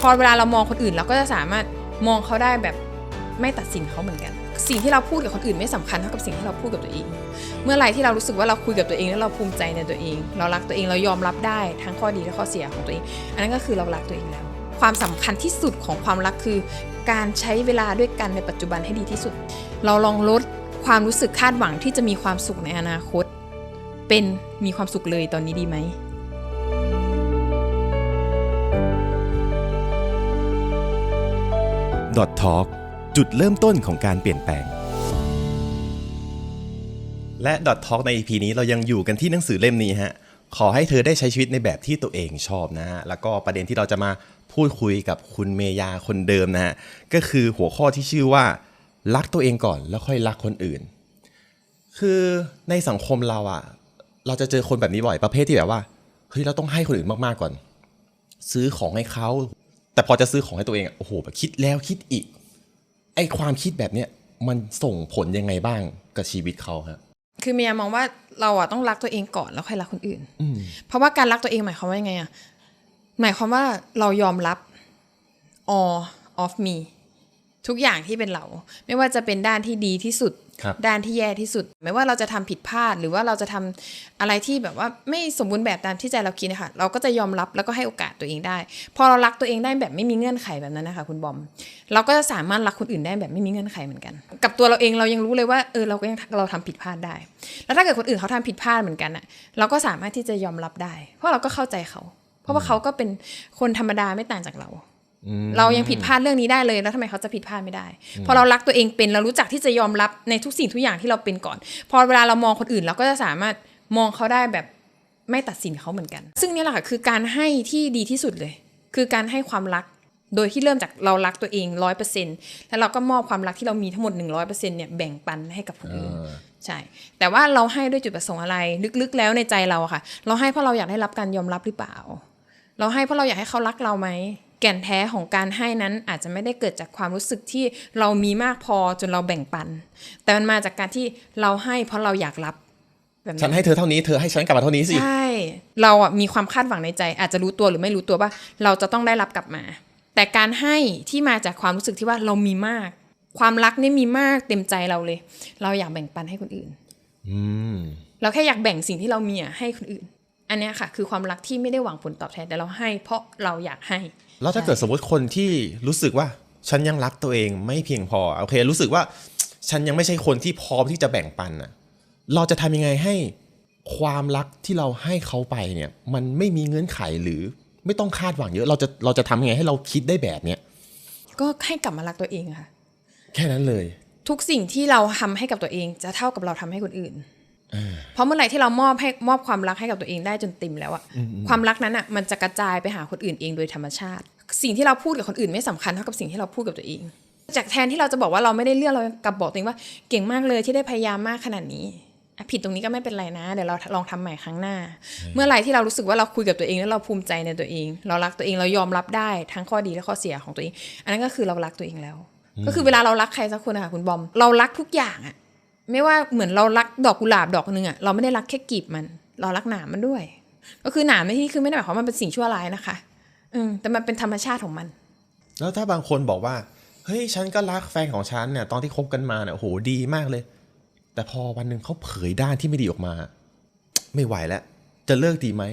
พอเวลาเรามองคนอื่นเราก็จะสามารถมองเขาได้แบบไม่ตัดสินเขาเหมือนกัน สิ่งที่เราพูดกับคนอื่นไม่สำคัญเท่ากับสิ่งที่เราพูดกับตัวเอง เมื่อไรที่เรารู้สึกว่าเราคุยกับตัวเองแล้วเราภูมิใจในตัวเอง เรารักตัวเองเรายอมรับได้ทั้งข้อดีและข้อเสียของตัวเอง อันนั้นก็คือเรารักตัวเองแล้ว ความสำคัญที่สุดของความรักคือ การใช้เวลาด้วยกันในปัจจุบันให้ดีที่สุด เราลองลดความรู้สึกคาดหวังที่จะมีความสุขในอนาคต เป็นมีความสุขเลยตอนนี้ดีไหม ดอททอจุดเริ่มต้นของการเปลี่ยนแปลง และดอททอใน EP นี้เรายังอยู่กันที่หนังสือเล่มนี้ฮะ ขอให้เธอได้ใช้ชีวิตในแบบที่ตัวเองชอบนะฮะ แล้วก็ประเด็นที่เราจะมาพูดคุยกับคุณเมยาคนเดิมนะฮะ ก็คือหัวข้อที่ชื่อว่า รักตัวเองก่อนแล้วค่อยรักคนอื่น คือในสังคมเราอะเราจะเจอคนแบบนี้บ่อยประเภทที่แบบว่าเฮ้ยเราต้องให้คนอื่นมากๆก่อน ซื้อของให้เขา แต่พอจะซื้อของให้ตัวเองอะโอ้โหแบบคิดแล้วคิดอีก ไอความคิดแบบเนี้ยมันส่งผลยังไงบ้างกับชีวิตเขาครับคือเมียมองว่าเราอะต้องรักตัวเองก่อนแล้วค่อยรักคนอื่นเพราะว่าการรักตัวเองหมายความว่ายังไงอะหมายความว่าเรายอมรับ all of me ทุกอย่างที่เป็นเรา ไม่ว่าจะเป็นด้านที่ดีที่สุดครับ ด้านที่แย่ที่สุด ไม่ว่าเราจะทำผิดพลาด หรือว่าเราจะทำอะไรที่แบบว่าไม่สมบูรณ์แบบตามที่ใจเราคิดนะคะเราก็จะยอมรับแล้วก็ให้โอกาสตัวเองได้ พอเรารักตัวเองได้แบบไม่มีเงื่อนไขแบบนั้นนะคะ คุณบอม เราก็จะสามารถรักคนอื่นได้แบบไม่มีเงื่อนไขเหมือนกัน กับตัวเราเองเรายังรู้เลยว่าเออเราก็ยังเราทำผิดพลาดได้ แล้วถ้าเกิดคนอื่นเขาทำผิดพลาดเหมือนกันอะเราก็สามารถที่จะยอมรับได้ เพราะเราก็เข้าใจเขา เพราะว่าเขาก็เป็นคนธรรมดาไม่ต่างจากเรา เรายังผิดพลาดเรื่องนี้ได้เลยแล้วทำไมเขาจะผิดพลาดไม่ได้ พอเรารักตัวเองเป็นเรารู้จักที่จะยอมรับในทุกสิ่งทุกอย่างที่เราเป็นก่อน พอเวลาเรามองคนอื่นเราก็จะสามารถมองเขาได้แบบไม่ตัดสินเขาเหมือนกัน ซึ่งนี่แหละค่ะคือการให้ที่ดีที่สุดเลย คือการให้ความรักโดยที่เริ่มจากเรารักตัวเองร้อยเปอร์เซ็นแล้วเราก็มอบความรักที่เรามีทั้งหมดหนึ่งร้อยเปอร์เซ็นเนี่ยแบ่งปันให้กับคนอื่นใช่ แต่ว่าเราให้ด้วยจุดประสงค์อะไร ลึกๆ แล้วในใจเราอะค่ะ เราให้เพราะเราอยากได้รับการยอมรับหรือเปล่า เราให้เพราะเราอยากให้เขารักเราไหม แก่นแท้ของการให้นั้นอาจจะไม่ได้เกิดจากความรู้สึกที่เรามีมากพอจนเราแบ่งปัน แต่มันมาจากการที่เราให้เพราะเราอยากรับแบบฉันให้เธอเท่านี้เธอให้ฉันกลับมาเท่านี้สิใช่เราอะมีความคาดหวังในใจ อาจจะรู้ตัวหรือไม่รู้ตัวว่า เราจะต้องได้รับกลับมา แต่การให้ที่มาจากความรู้สึกที่ว่าเรามีมาก ความรักนี่มีมากเต็มใจเราเลย เราอยากแบ่งปันให้คนอื่นอืมเราแค่อยากแบ่งสิ่งที่เรามีอะให้คนอื่น อันเนี้ยค่ะ คือความรักที่ไม่ได้หวังผลตอบแทนแต่เราให้ เพราะเราอยากให้ แล้วถ้าเกิดสมมติคนที่รู้สึกว่าฉันยังรักตัวเองไม่เพียงพอโอเค รู้สึกว่าฉันยังไม่ใช่คนที่พร้อมที่จะแบ่งปันน่ะเราจะทำยังไงให้ความรักที่เราให้เขาไปเนี่ย มันไม่มีเงื่อนไขหรือไม่ต้องคาดหวังเยอะ เราจะเราจะทำยังไงให้เราคิดได้แบบเนี้ยก็ให้กลับมารักตัวเองค่ะ แค่นั้นเลย ทุกสิ่งที่เราทำให้กับตัวเองจะเท่ากับเราทำให้คนอื่น เพราะเมื่อไหร่ที่เรามอบให้มอบความรักให้กับตัวเองได้จนเต็มแล้วอะความรักนั้นอะมันจะกระจายไปหาคนอื่นเองโดยธรรมชาติ สิ่งที่เราพูดกับคนอื่นไม่สำคัญเท่ากับสิ่งที่เราพูดกับตัวเอง จากแทนที่เราจะบอกว่าเราไม่ได้เลือกเรากลับบอกตัวเองว่าเก่งมากเลยที่ได้พยายามมากขนาดนี้อะผิดตรงนี้ก็ไม่เป็นไรนะ เดี๋ยวเราลองทำใหม่ครั้งหน้า เมื่อไหร่ที่เรารู้สึกว่าเราคุยกับตัวเองแล้วเราภูมิใจในตัวเอง เรารักตัวเองเรายอมรับได้ทั้งข้อดีและข้อเสียของตัวเอง อันนั้นก็คือเรารักตัวเองแล้ว ก็คือเวลาเรารักใครสักคนนะคะคุณบอม เรารักทุกอย่างอะ ไม่ว่าเหมือนเรารักดอกกุหลาบดอกหนึ่งอะเราไม่ได้รักแค่กลีบมัน เรารักหนามมันด้วย ก็คือหนามในที่นี้คือไม่ได้หมายความว่ามันเป็นสิ่งชั่วร้ายนะคะ อืมแต่มันเป็นธรรมชาติของมัน แล้วถ้าบางคนบอกว่าเฮ้ยฉันก็รักแฟนของฉันเนี่ยตอนที่คบกันมาเนี่ยโอ้โหดีมากเลย แต่พอวันหนึ่งเขาเผยด้านที่ไม่ดีออกมา ไม่ไหวแล้ว จะเลิกดีไหม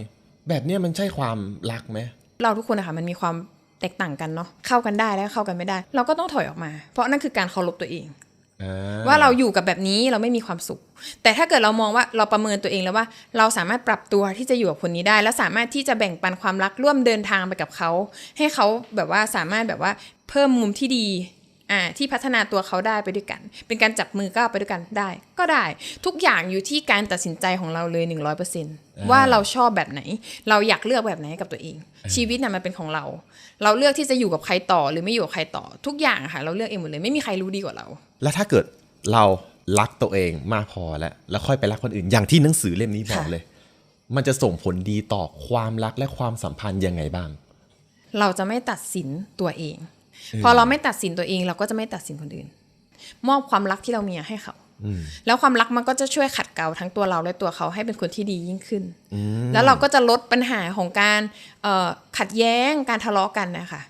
แบบเนี้ยมันใช่ความรักไหมเราทุกคนนะคะมันมีความแตกต่างกันเนาะเข้ากันได้แล้วเข้ากันไม่ได้ เราก็ต้องถอยออกมา เพราะนั่นคือการเคารพตัวเองอ่ ว่าเราอยู่กับแบบนี้เราไม่มีความสุข แต่ถ้าเกิดเรามองว่าเราประเมินตัวเองแล้วว่า เราสามารถปรับตัวที่จะอยู่กับคนนี้ได้ และสามารถที่จะแบ่งปันความรักร่วมเดินทางไปกับเขา ให้เขาแบบว่าสามารถแบบว่าเพิ่มมุมที่ดี อ่าที่พัฒนาตัวเขาได้ไปด้วยกัน เป็นการจับมือก้าวไปด้วยกันได้ ก็ได้ทุกอย่างอยู่ที่การตัดสินใจของเราเลย 100%ว่าเราชอบแบบไหน เราอยากเลือกแบบไหนให้กับตัวเอง ชีวิตน่ะมันเป็นของเรา เราเลือกที่จะอยู่กับใครต่อหรือไม่อยู่กับใครต่อ ทุกอย่างอะค่ะ เราเลือกเองหมดเลยไม่มีใครรู้ดีกว่าเรา แล้วถ้าเกิดเรารักตัวเองมากพอแล้วแล้วค่อยไปรักคนอื่น อย่างที่หนังสือเล่มนี้บอกค่ะเลย มันจะส่งผลดีต่อความรักและความสัมพันธ์ยังไงบ้าง เราจะไม่ตัดสินตัวเอง พอเราไม่ตัดสินตัวเองเราก็จะไม่ตัดสินคนอื่น มอบความรักที่เรามีให้เขาแล้วความรักมันก็จะช่วยขัดเกลาทั้งตัวเราและตัวเขาให้เป็นคนที่ดียิ่งขึ้น แล้วเราก็จะลดปัญหาของการเอ่อขัดแย้งการทะเลาะกันนะคะ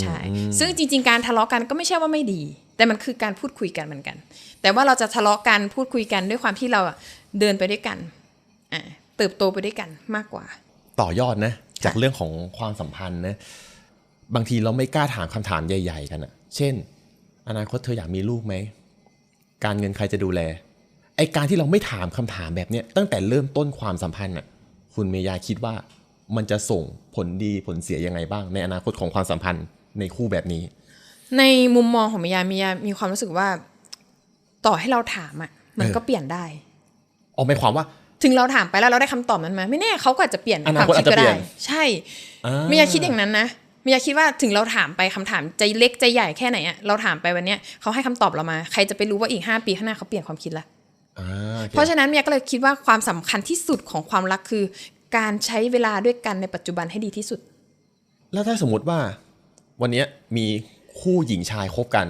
ใช่ซึ่งจริง ๆ การทะเลาะกันก็ไม่ใช่ว่าไม่ดี แต่มันคือการพูดคุยกันเหมือนกัน แต่ว่าเราจะทะเลาะกันพูดคุยกันด้วยความที่เราอะเดินไปด้วยกันอ่าเติบโตไปด้วยกันมากกว่า ต่อยอดนะ จากเรื่องของความสัมพันธ์นะ บางทีเราไม่กล้าถามคำถามใหญ่ ๆ กันอะเช่น อนาคตเธออยากมีลูกไหม การเงินใครจะดูแล ไอการที่เราไม่ถามคำถามแบบเนี้ยตั้งแต่เริ่มต้นความสัมพันธ์อะคุณเมยาคิดว่ามันจะส่งผลดีผลเสียยังไงบ้าง ในอนาคตของความสัมพันธ์ในคู่แบบนี้ ในมุมมองของมิยามิยามีความรู้สึกว่า ต่อให้เราถามอะมันก็เออเปลี่ยนได้ออกหมายความว่าถึงเราถามไปแล้วเราได้คำตอบนั้นมาไม่แน่เขาก็อาจจะเปลี่ยนอนาความคตคิดก็อาจจะเปลี่ได้ยนใช่อ่ามิยาคิดอย่างนั้นนะ มิยาคิดว่าถึงเราถามไปคำถามใจเล็กใจใหญ่แค่ไหนอะเราถามไปวันเนี้ยเขาให้คำตอบเรามา ใครจะไปรู้ว่าอีกห้าปีข้างหน้าเขาเปลี่ยนความคิดละอ่าโอเคเพราะฉะนั้นเมียก็เลยคิดว่าความสำคัญที่สุดของความรักคือ การใช้เวลาด้วยกันในปัจจุบันให้ดีที่สุด แล้วถ้าสมมติว่า วันเนี้ยมีคู่หญิงชายคบกัน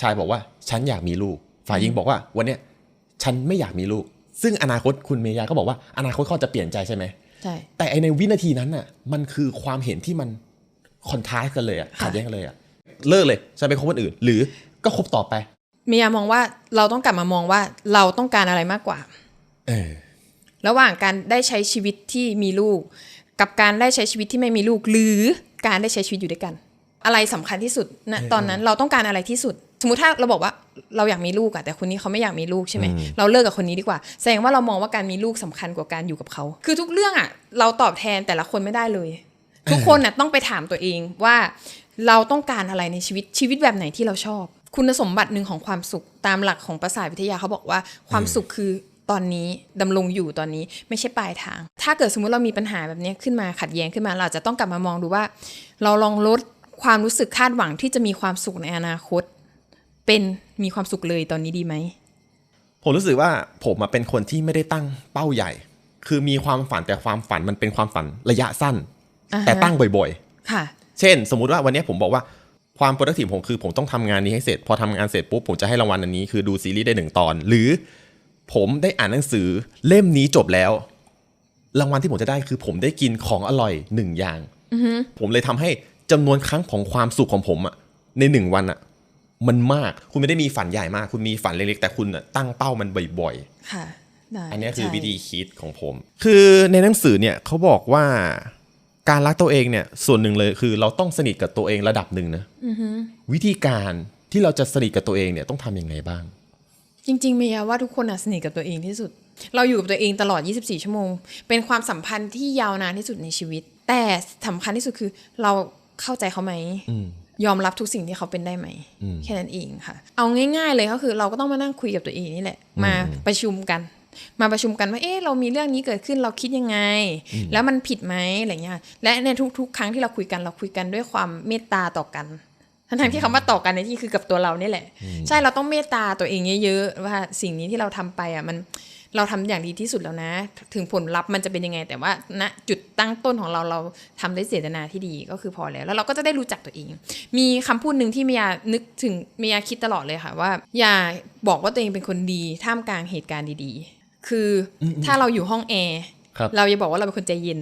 ชายบอกว่าฉันอยากมีลูก ฝ่ายหญิงบอกว่า วันเนี้ยฉันไม่อยากมีลูก ซึ่งอนาคตคุณเมยาก็บอกว่าอนาคตเขาจะเปลี่ยนใจใช่ไหมใช่แต่ไอในวินาทีนั้นน่ะ มันคือความเห็นที่มัน คอนทราสต์กันเลยอะขัดแย้งกันเลยอะเลิกเลยฉันไปคบคนอื่น หรือก็คบต่อไปเมียมองว่าเราต้องกลับมามองว่าเราต้องการอะไรมากกว่า เออ ระหว่างการได้ใช้ชีวิตที่มีลูก กับการได้ใช้ชีวิตที่ไม่มีลูก หรือการได้ใช้ชีวิตอยู่ด้วยกัน อะไรสำคัญที่สุดณตอนนั้นเราต้องการอะไรที่สุด สมมติถ้าเราบอกว่าเราอยากมีลูกอะแต่คนนี้เขาไม่อยากมีลูกใช่ไหมเราเลิกกับคนนี้ดีกว่า แสดงว่าเรามองว่าการมีลูกสำคัญกว่าการอยู่กับเขา คือทุกเรื่องอะเราตอบแทนแต่ละคนไม่ได้เลย ทุกคนน่ะต้องไปถามตัวเองว่าเราต้องการอะไรในชีวิตชีวิตแบบไหนที่เราชอบ คุณสมบัติหนึ่งของความสุขตามหลักของประสาทวิทยาเขาบอกว่าความสุขคือตอนนี้ดำรงอยู่ตอนนี้ไม่ใช่ปลายทาง ถ้าเกิดสมมุติเรามีปัญหาแบบนี้ขึ้นมาขัดแย้งขึ้นมา เราอาจจะต้องกลับมามองดูว่า เราลองลดความรู้สึกคาดหวังที่จะมีความสุขในอนาคต เป็นมีความสุขเลยตอนนี้ดีไหมผมรู้สึกว่าผมอะเป็นคนที่ไม่ได้ตั้งเป้าใหญ่ คือมีความฝันแต่ความฝันมันเป็นความฝันระยะสั้นอ่าฮะ แต่ตั้งบ่อยค่ะๆเช่น สมมุติว่าวันนี้ผมบอกว่าความ productive ผมคือผมต้องทำงานนี้ให้เสร็จ พอทำงานเสร็จปุ๊บผมจะให้รางวัลอันนี้คือดูซีรีส์ได้หนึ่งตอน หรือผมได้อ่านหนังสือเล่มนี้จบแล้ว รางวัลที่ผมจะได้คือผมได้กินของอร่อยหนึ่งอย่างผมเลยทำให้จำนวนครั้งของความสุขของผมอะในหนึ่งวันอะมันมากคุณไม่ได้มีฝันใหญ่มาก คุณมีฝันเล็กๆ แต่คุณอะตั้งเป้ามันบ่อยๆ ค่ะได้อันนี้คือใช่วิธีคิดของผม คือในหนังสือเนี่ยเขาบอกว่า การรักตัวเองเนี่ยส่วนหนึ่งเลยคือ เราต้องสนิทกับตัวเองระดับหนึ่งนะวิธีการที่เราจะสนิทกับตัวเองเนี่ยต้องทำยังไงบ้าง จริงๆเมียว่าทุกคนอะสนิทกับตัวเองที่สุด เราอยู่กับตัวเองตลอด 24 ชั่วโมง เป็นความสัมพันธ์ที่ยาวนานที่สุดในชีวิต แต่สำคัญที่สุดคือเราเข้าใจเขาไหมยอมรับทุกสิ่งที่เขาเป็นได้ไหม แค่นั้นเองค่ะ เอาง่าย ๆ เลยก็คือ เราก็ต้องมานั่งคุยกับตัวเองนี่แหละ มาประชุมกัน มาประชุมกันว่าเอ๊ะเรามีเรื่องนี้เกิดขึ้นเราคิดยังไง แล้วมันผิดไหมอะไรเงี้ยและในทุก ๆ ครั้งที่เราคุยกันเราคุยกันด้วยความเมตตาต่อกันทั้งๆที่คำว่าต่อกันในที่คือกับตัวเรานี่แหละ ใช่เราต้องเมตตาตัวเองเยอะๆว่าสิ่งนี้ที่เราทำไปอะมันเราทำอย่างดีที่สุดแล้วนะ ถึงผลลัพธ์มันจะเป็นยังไง แต่ว่าณจุดตั้งต้นของเราเราทำด้วยเจตนาที่ดีก็คือพอแล้ว แล้วเราก็จะได้รู้จักตัวเอง มีคำพูดหนึ่งที่เมียนึกถึงเมียคิดตลอดเลยค่ะว่า อย่าบอกว่าตัวเองเป็นคนดีท่ามกลางเหตุการณ์ดีๆ คืออถ้าเราอยู่ห้องแอร์ครับเราอย่าบอกว่าเราเป็นคนใจเย็น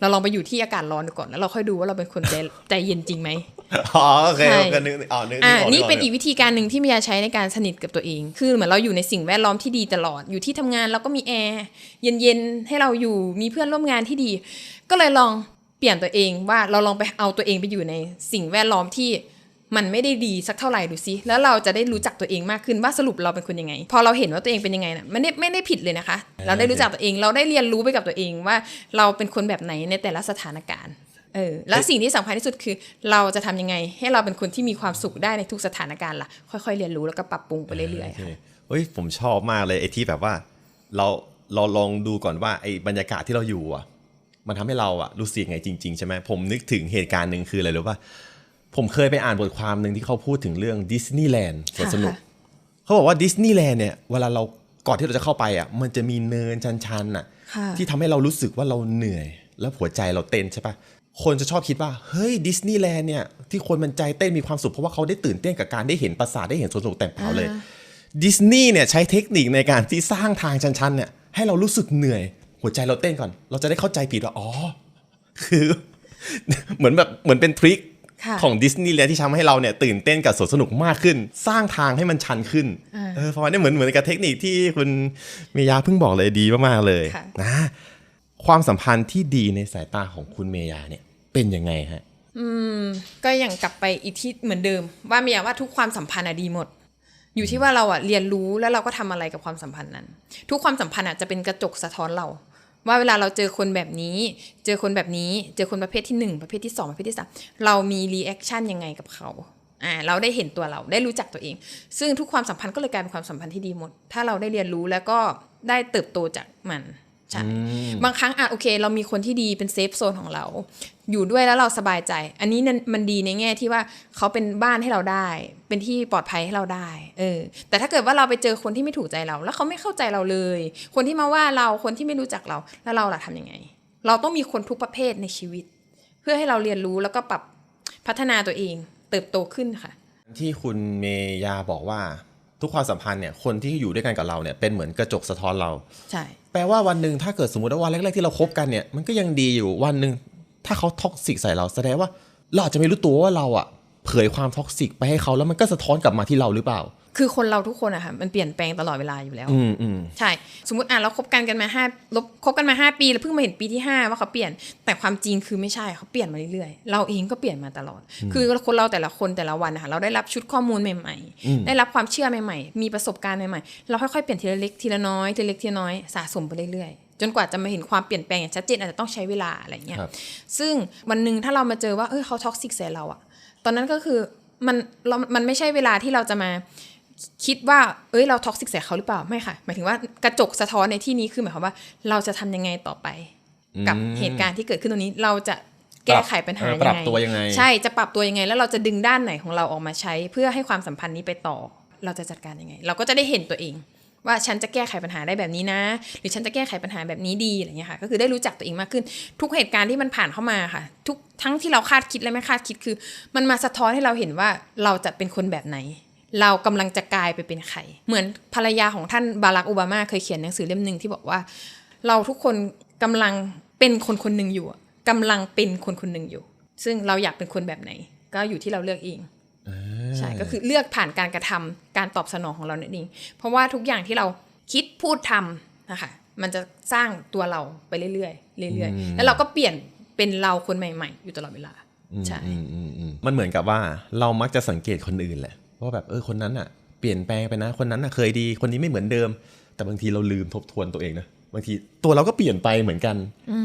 เราลองไปอยู่ที่อากาศร้อนดูก่อนแล้วเราค่อยดูว่าเราเป็นคนใจใจเย็นจริงไหมอ๋อโอเคใช่ก็นึกอ๋อนึกอ่ากกนี่เป็นกอีกวิธีการหนึ่งที่มียาใช้ในการสนิทกับตัวเอง คือเหมือนเราอยู่ในสิ่งแวดล้อมที่ดีตลอดอยู่ที่ทำงานเราก็มีแอร์เย็นๆให้เราอยู่มีเพื่อนร่วมงานที่ดี ก็เลยลองเปลี่ยนตัวเองว่าเราลองไปเอาตัวเองไปอยู่ในสิ่งแวดล้อมที่ มันไม่ได้ดีสักเท่าไหร่ดูซิแล้วเราจะได้รู้จักตัวเองมากขึ้นว่าสรุปเราเป็นคนยังไง พอเราเห็นว่าตัวเองเป็นยังไงน่ะไม่ได้ไม่ได้ผิดเลยนะคะ เราได้รู้จักตัวเองเราได้เรียนรู้ไปกับตัวเองว่าเราเป็นคนแบบไหนในแต่ละสถานการณ์เออแล้วสิ่งที่สำคัญที่สุดคือ เราจะทำยังไง ให้เราเป็นคนที่มีความสุขได้ในทุกสถานการณ์ล่ะ ค่อยๆ เรียนรู้แล้วก็ปรับปรุงไปเรื่อยๆโอเคค่ะเฮ้ยผมชอบมากเลยไอ้ที่แบบว่า เราเราลองดูก่อนว่าไอ้บรรยากาศที่เราอยู่อะ มันทำให้เราอะรู้สึกยังไงจริง ๆ ใช่ไหมผมนึกถึงเหตุการณ์หนึ่งคืออะไรรู้ป่ะ ผมเคยไปอ่านบทความหนึ่งที่เขาพูดถึงเรื่องดิสนีย์แลนด์สวนสนุกค่ะเขาบอกว่าดิสนีย์แลนด์เนี่ยเวลาเราก่อนที่เราจะเข้าไปอะมันจะมีเนินชันๆอะค่ะที่ทำให้เรารู้สึกว่าเราเหนื่อย แล้วหัวใจเราเต้นใช่ปะคนจะชอบคิดว่า เฮ้ยดิสนีย์แลนด์เนี่ยที่คนมันใจเต้นมีความสุขเพราะว่าเขาได้ตื่นเต้นกับการได้เห็นปราสาทได้เห็นสวนสนุกแต่เปล่าเลยดิสนีย์เนี่ยใช้เทคนิคในการที่สร้างทางชันๆเนี่ยให้เรารู้สึกเหนื่อย หัวใจเราเต้นก่อน เราจะได้เข้าใจผิดว่าอ๋อคือ เหมือนแบบเหมือนเป็นทริคค่ะ ของดิสนีย์แลนด์ที่ทำให้เราเนี่ยตื่นเต้นกับสวนสนุกมากขึ้น สร้างทางให้มันชันขึ้นอ่าเออเพราะว่านี่เหมือนเหมือนกับเทคนิคที่คุณเมยาเพิ่งบอกเลยดีมากๆเลยค่ะนะความสัมพันธ์ที่ดีในสายตาของคุณเมยาเนี่ยเป็นยังไงฮะก็อย่างกลับไปอีกที่เหมือนเดิม ว่าไม่อยากว่าทุกความสัมพันธ์อะดีหมด อยู่ที่ว่าเราอะเรียนรู้แล้วเราก็ทำอะไรกับความสัมพันธ์นั้น ทุกความสัมพันธ์อะจะเป็นกระจกสะท้อนเรา ว่าเวลาเราเจอคนแบบนี้ เจอคนแบบนี้ เจอคนประเภทที่หนึ่งประเภทที่สองประเภทที่สามเรามีรีแอคชั่นยังไงกับเขาอ่าเราได้เห็นตัวเราได้รู้จักตัวเอง ซึ่งทุกความสัมพันธ์ก็เลยกลายเป็นความสัมพันธ์ที่ดีหมด ถ้าเราได้เรียนรู้แล้วก็ได้เติบโตจากมัน ใช่บางครั้งอะโอเค เรามีคนที่ดีเป็นเซฟโซนของเรา อยู่ด้วยแล้วเราสบายใจ อันนี้นั่นมันดีในแง่ที่ว่าเขาเป็นบ้านให้เราได้ เป็นที่ปลอดภัยให้เราได้เออแต่ถ้าเกิดว่าเราไปเจอคนที่ไม่ถูกใจเรา แล้วเขาไม่เข้าใจเราเลย คนที่มาว่าเราคนที่ไม่รู้จักเราแล้วเราล่ะทำยังไง เราต้องมีคนทุกประเภทในชีวิต เพื่อให้เราเรียนรู้แล้วก็ปรับพัฒนาตัวเอง เติบโตขึ้นค่ะ ที่คุณเมยาบอกว่า ทุกความสัมพันธ์เนี่ยคนที่อยู่ด้วยกันกับเราเนี่ยเป็นเหมือนกระจกสะท้อนเรา ใช่ แปลว่าวันหนึ่งถ้าเกิดสมมติว่าวันแรกๆที่เราคบกันเนี่ยมันก็ยังดีอยู่วันหนึ่งถ้าเขาท็อกซิกใส่เราแสดงว่าเราอาจจะไม่รู้ตัวว่าเราอะเผยความท็อกซิกไปให้เขาแล้วมันก็สะท้อนกลับมาที่เราหรือเปล่า คือคนเราทุกคนอะค่ะมันเปลี่ยนแปลงตลอดเวลาอยู่แล้วอืมอืมใช่สมมติอะเราคบกันกันมาห้าลบคบกันมาห้าปีแล้วเพิ่งมาเห็นปีที่ห้าว่าเขาเปลี่ยนแต่ความจริงคือไม่ใช่เขาเปลี่ยนมาเรื่อยๆเราเองก็เปลี่ยนมาตลอด คือคนเราแต่ละคนแต่ละวันนะคะเราได้รับชุดข้อมูลใหม่ ๆ ได้รับความเชื่อใหม่ ๆ มีประสบการณ์ใหม่ๆเราค่อยๆเปลี่ยนทีละเล็กทีละน้อยทีละเล็กทีละน้อยสะสมไปเรื่อยๆจนกว่าจะมาเห็นความเปลี่ยนแปลงอย่างชัดเจนอาจจะต้องใช้เวลาอะไรอย่างเงี้ยครับซึ่งวันหนึ่งถ้าเรามาเจอว่าเออเขาท็อกซิกใส่เราอะตอนนั้นก็คือมันเรามันไม่ใช่เวลาที่เราจะมา คิดว่า เอ้ย เราท็อกซิกใส่เขาหรือเปล่า ไม่ค่ะ หมายถึงว่ากระจกสะท้อนในที่นี้คือหมายความว่า เราจะทำยังไงต่อไป กับเหตุการณ์ที่เกิดขึ้นตรงนี้ เราจะแก้ไขปัญหาเออยังปรับไงตัวยังไง ใช่ จะปรับตัวยังไง แล้วเราจะดึงด้านไหนของเราออกมาใช้ เพื่อให้ความสัมพันธ์นี้ไปต่อ เราจะจัดการยังไง เราก็จะได้เห็นตัวเอง ว่าฉันจะแก้ไขปัญหาได้แบบนี้นะ หรือฉันจะแก้ไขปัญหาแบบนี้ดีอะไรเงี้ยค่ะ ก็คือได้รู้จักตัวเองมากขึ้น ทุกเหตุการณ์ที่มันผ่านเข้ามาค่ะ ทุกทั้งที่เราคาดคิดและไม่คาดคิดคือ มันมาสะท้อนให้เราเห็นว่าเราจะเป็นคนแบบไหน เรากำลังจะกลายไปเป็นใคร เหมือนภรรยาของท่านบารักโอบามาเคยเขียนหนังสือเล่มหนึ่งที่บอกว่า เราทุกคนกำลังเป็นคนคนหนึ่งอยู่อะกำลังเป็นคนคนหนึ่งอยู่ ซึ่งเราอยากเป็นคนแบบไหน ก็อยู่ที่เราเลือกเองใช่ก็คือเลือกผ่านการกระทำการตอบสนองของเรานั่นเองเพราะว่าทุกอย่างที่เราคิดพูดทำนะคะมันจะสร้างตัวเราไปเรื่อยๆเรื่อยๆ แล้วเราก็เปลี่ยนเป็นเราคนใหม่ ๆ อยู่ตลอดเวลาใช่อืมอืมอืมมันเหมือนกับว่าเรามักจะสังเกตคนอื่นแหละ ว่าแบบเออคนนั้นอะเปลี่ยนแปลงไปนะ คนนั้นอะเคยดีคนนี้ไม่เหมือนเดิม แต่บางทีเราลืมทบทวนตัวเองนะบางทีตัวเราก็เปลี่ยนไปเหมือนกัน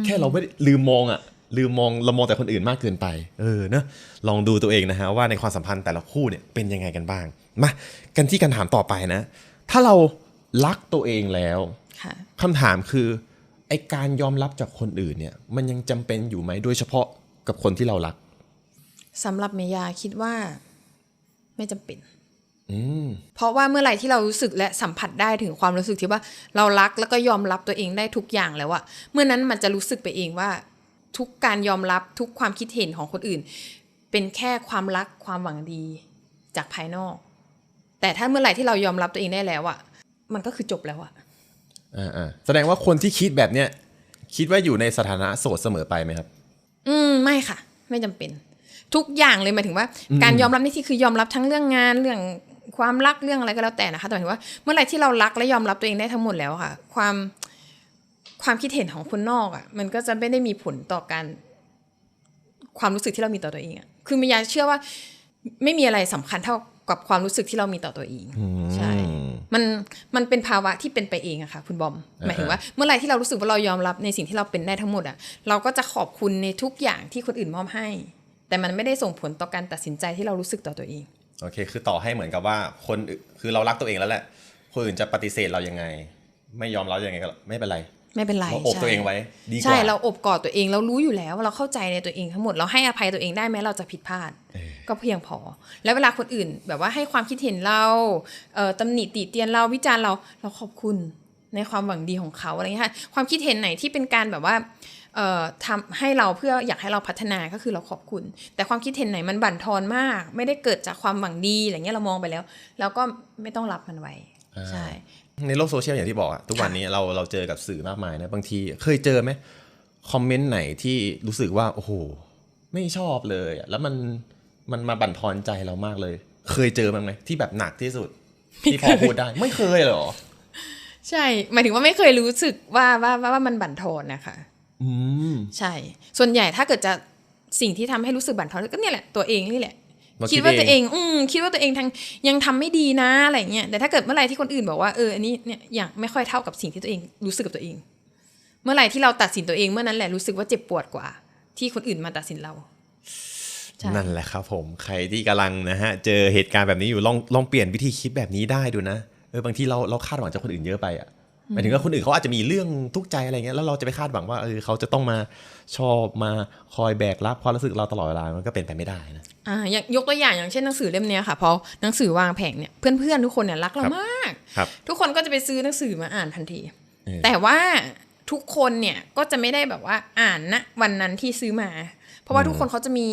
แค่เราไม่ได้ลืมมองอะลืมมองเรามองแต่คนอื่นมากเกินไป เออเนอะลองดูตัวเองนะฮะว่าในความสัมพันธ์แต่ละคู่เนี่ยเป็นยังไงกันบ้าง มากันที่การถามต่อไปนะ ถ้าเรารักตัวเองแล้วค่ะคำถามคือไอการยอมรับจากคนอื่นเนี่ย มันยังจำเป็นอยู่ไหมโดยเฉพาะกับคนที่เรารักสำหรับเมยาคิดว่า ไม่จำเป็นอืมเพราะว่าเมื่อไหร่ที่เรารู้สึกและสัมผัสได้ถึงความรู้สึกที่ว่าเรารักแล้วก็ยอมรับตัวเองได้ทุกอย่างแล้วอะเมื่อนั้นมันจะรู้สึกไปเองว่า ทุกการยอมรับทุกความคิดเห็นของคนอื่น เป็นแค่ความรักความหวังดีจากภายนอก แต่ถ้าเมื่อไหร่ที่เรายอมรับตัวเองได้แล้วอะมันก็คือจบแล้วอะอ่าอ่าแสดงว่าคนที่คิดแบบเนี้ยคิดว่าอยู่ในสถานะโสดเสมอไปไหมครับ อืมไม่ค่ะ ไม่จำเป็น ทุกอย่างเลยหมายถึงว่า การยอมรับนี่ที่คือยอมรับทั้งเรื่องงานเรื่องความรักเรื่องอะไรก็แล้วแต่นะคะแต่หมายถึงว่าเมื่อไหร่ที่เรารักและยอมรับตัวเองได้ทั้งหมดแล้วค่ะ ความความคิดเห็นของคนนอกอะ มันก็จะไม่ได้มีผลต่อการ ความรู้สึกที่เรามีต่อตัวเองอะคือมิยาเชื่อว่า ไม่มีอะไรสำคัญเท่ากับความรู้สึกที่เรามีต่อตัวเองใช่มันมันเป็นภาวะที่เป็นไปเองอะค่ะ คุณบอมหมายถึงว่า เมื่อไหร่ที่เรารู้สึกว่าเรายอมรับในสิ่งที่เราเป็นได้ทั้งหมดอะเราก็จะขอบคุณในทุกอย่างที่คนอื่นมอบให้ แต่มันไม่ได้ส่งผลต่อการตัดสินใจที่เรารู้สึกต่อตัวเองโอเค คือต่อให้เหมือนกับว่าคนอื่นคือเรารักตัวเองแล้วแหละคนอื่นจะปฏิเสธเรายังไง ไม่ยอมรับยังไงก็ไม่เป็นไร ไม่เป็นไรเราอบใช่ตัวเองไว้ ดีกว่าใช่เราอบกอดตัวเองเรารู้อยู่แล้วว่าเราเข้าใจในตัวเองทั้งหมดเราให้อภัยตัวเองได้แม้เราจะผิดพลาด ก็เพียงพอ แล้วเวลาคนอื่นแบบว่าให้ความคิดเห็นเราเอ่อตำหนิติเตียนเราวิจารณ์เราเราขอบคุณในความหวังดีของเขาอะไรเงี้ยค่ะความคิดเห็นไหนที่เป็นการแบบว่าเอ่อ ทำให้เราเพื่ออยากให้เราพัฒนาก็คือเราขอบคุณ แต่ความคิดเห็นไหนมันบั่นทอนมาก ไม่ได้เกิดจากความหวังดีอะไรเงี้ยเรามองไปแล้วเราก็ไม่ต้องรับมันไว้ใช่ในโลกโซเชียลอย่างที่บอกอะทุกวันนี้เราเราเจอกับสื่อมากมายนะบางทีเคยเจอไหมคอมเมนต์ไหนที่รู้สึกว่า โอ้โห ไม่ชอบเลยอะแล้วมันมันมาบั่นทอนใจเรามากเลย เคยเจอมั้างไหมที่แบบหนักที่สุด ที่พอพูดได้ ไม่เคยเหรอ ใช่ หมายถึงว่าไม่เคยรู้สึกว่าว่าว่าว่ามันบั่นทอนนะคะอืม ใช่ ส่วนใหญ่ถ้าเกิดจะสิ่งที่ทำให้รู้สึกบั่นทอนก็เนี่ยแหละตัวเองนี่แหละเราคิคิดดว่าเองตัวเอง อืมคิดว่าตัวเองทางยังทำไม่ดีนะอะไรเงี้ยแต่ถ้าเกิดเมื่อไหร่ที่คนอื่นบอกว่าเอออันนี้เนี่ยอย่างไม่ค่อยเท่ากับสิ่งที่ตัวเองรู้สึกกับตัวเอง เมื่อไหร่ที่เราตัดสินตัวเองเมื่อนั้นแหละรู้สึกว่าเจ็บปวดกว่า ที่คนอื่นมาตัดสินเราใช่นั่นแหละครับผมใครที่กำลังนะฮะเจอเหตุการณ์แบบนี้อยู่ลองลองเปลี่ยนวิธีคิดแบบนี้ได้ดูนะเออบางทีเราเราคาดหวังจากคนอื่นเยอะไปอะ หมายถึงว่าคนอื่นเขาอาจจะมีเรื่องทุกข์ใจอะไรเงี้ยแล้วเราจะไปคาดหวังว่าเออเขาจะต้องมาชอบมาคอยแบกรับความรู้สึกเราตลอดเวลามันก็เป็นไปไม่ได้นะอ่าอย่างยกตัวอย่างอย่างเช่นหนังสือเล่มเนี้ยค่ะพอหนังสือวางแผงเนี่ยเพื่อนๆทุกคนเนี่ยรักเราครับมากครับทุกคนก็จะไปซื้อหนังสือมาอ่านทันทีเออแต่ว่าทุกคนเนี่ยก็จะไม่ได้แบบว่าอ่านนะวันนั้นที่ซื้อมา เพราะว่าทุกคนเขาจะมี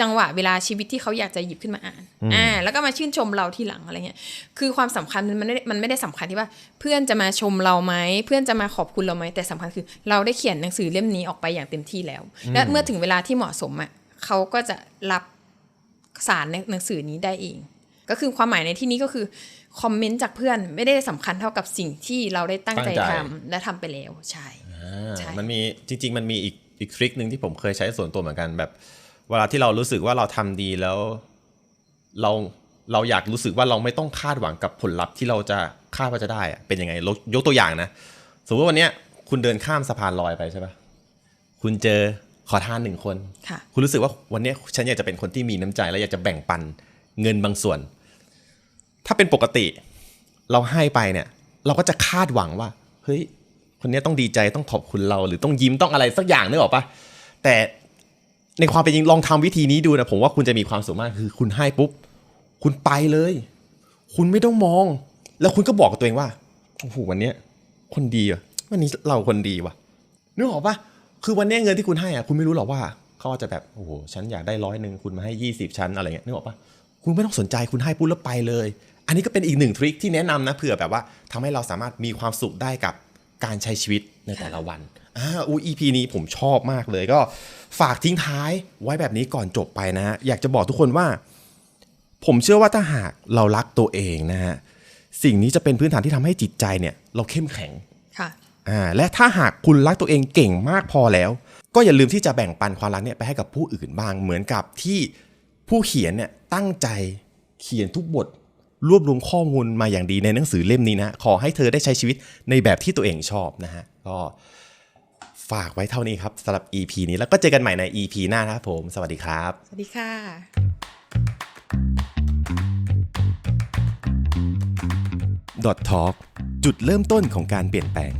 จังหวะเวลาชีวิตที่เขาอยากจะหยิบขึ้นมาอ่านอ่าแล้วก็มาชื่นชมเราทีหลังอะไรเงี้ยคือความสำคัญมันไม่ได้มันไม่ได้สำคัญที่ว่า เพื่อนจะมาชมเราไหมเพื่อนจะมาขอบคุณเราไหมแต่สำคัญคือ เราได้เขียนหนังสือเล่มนี้ออกไปอย่างเต็มที่แล้ว และเมื่อถึงเวลาที่เหมาะสมอะเขาก็จะรับสารในหนังสือนี้ได้เอง ก็คือความหมายในที่นี้ก็คือคอมเมนต์จากเพื่อนไม่ได้สำคัญเท่ากับสิ่งที่เราได้ตั้งใจตั้งใจทำและทำไปแล้วใช่อ่าใช่มันมีจริง ๆ มันมีอีกอีกทริคหนึ่งที่ผมเคยใช้ส่วนตัวเหมือนกันแบบ เวลาที่เรารู้สึกว่าเราทำดีแล้ว เราเราอยากรู้สึกว่าเราไม่ต้องคาดหวังกับผลลัพธ์ที่เราจะคาดว่าจะได้อะเป็นยังไงยกยกตัวอย่างนะ สมมติว่าวันเนี้ยคุณเดินข้ามสะพานลอยไปใช่ปะคุณเจอขอทานหนึ่งคนค่ะคุณรู้สึกว่าวันเนี้ยฉันอยากจะเป็นคนที่มีน้ำใจและอยากจะแบ่งปันเงินบางส่วน ถ้าเป็นปกติ เราให้ไปเนี่ย เราก็จะคาดหวังว่า เฮ้ย คนเนี้ยต้องดีใจต้องขอบคุณเรา หรือต้องยิ้มต้องอะไรสักอย่างนึกออกปะแต่ ในความเป็นจริงลองทำวิธีนี้ดูนะผมว่าคุณจะมีความสุขมากคือ คุณให้ปุ๊บ คุณไปเลย คุณไม่ต้องมอง แล้วคุณก็บอกกับตัวเองว่าโอ้โหวันเนี้ย คนดีอะวันนี้เราคนดีว่ะนึกออกปะคือวันนี้เงินที่คุณให้อะคุณไม่รู้หรอกว่าเขาอาจจะแบบโอ้โหฉันอยากได้ร้อยหนึ่งคุณมาให้ยี่สิบชั้นอะไรเงี้ยนึกออกปะคุณไม่ต้องสนใจคุณให้ปุ๊บแล้วไปเลย อันนี้ก็เป็นอีกหนึ่งทริคที่แนะนำนะเผื่อแบบว่าทำให้เราสามารถมีความสุขได้กับการใช้ชีวิตในแต่ละวันอ่าอู EP นี้ผมชอบมากเลยก็ ฝากทิ้งท้ายไว้แบบนี้ก่อนจบไปนะฮะอยากจะบอกทุกคนว่า ผมเชื่อว่าถ้าหากเรารักตัวเองนะฮะสิ่งนี้จะเป็นพื้นฐานที่ทำให้จิตใจเนี่ย เราเข้มแข็งค่ะอ่าและถ้าหากคุณรักตัวเองเก่งมากพอแล้ว ก็อย่าลืมที่จะแบ่งปันความรักเนี่ยไปให้กับผู้อื่นบ้างเหมือนกับที่ผู้เขียนเนี่ยตั้งใจเขียนทุกบทรวบรวมข้อมูลมาอย่างดีในหนังสือเล่มนี้นะ ขอให้เธอได้ใช้ชีวิตในแบบที่ตัวเองชอบนะฮะ ก็ ฝากไว้เท่านี้ครับสำหรับ EP นี้แล้วก็เจอกันใหม่ใน EP หน้านะครับผม สวัสดีครับ สวัสดีค่ะ Dot Talk จุดเริ่มต้นของการเปลี่ยนแปลง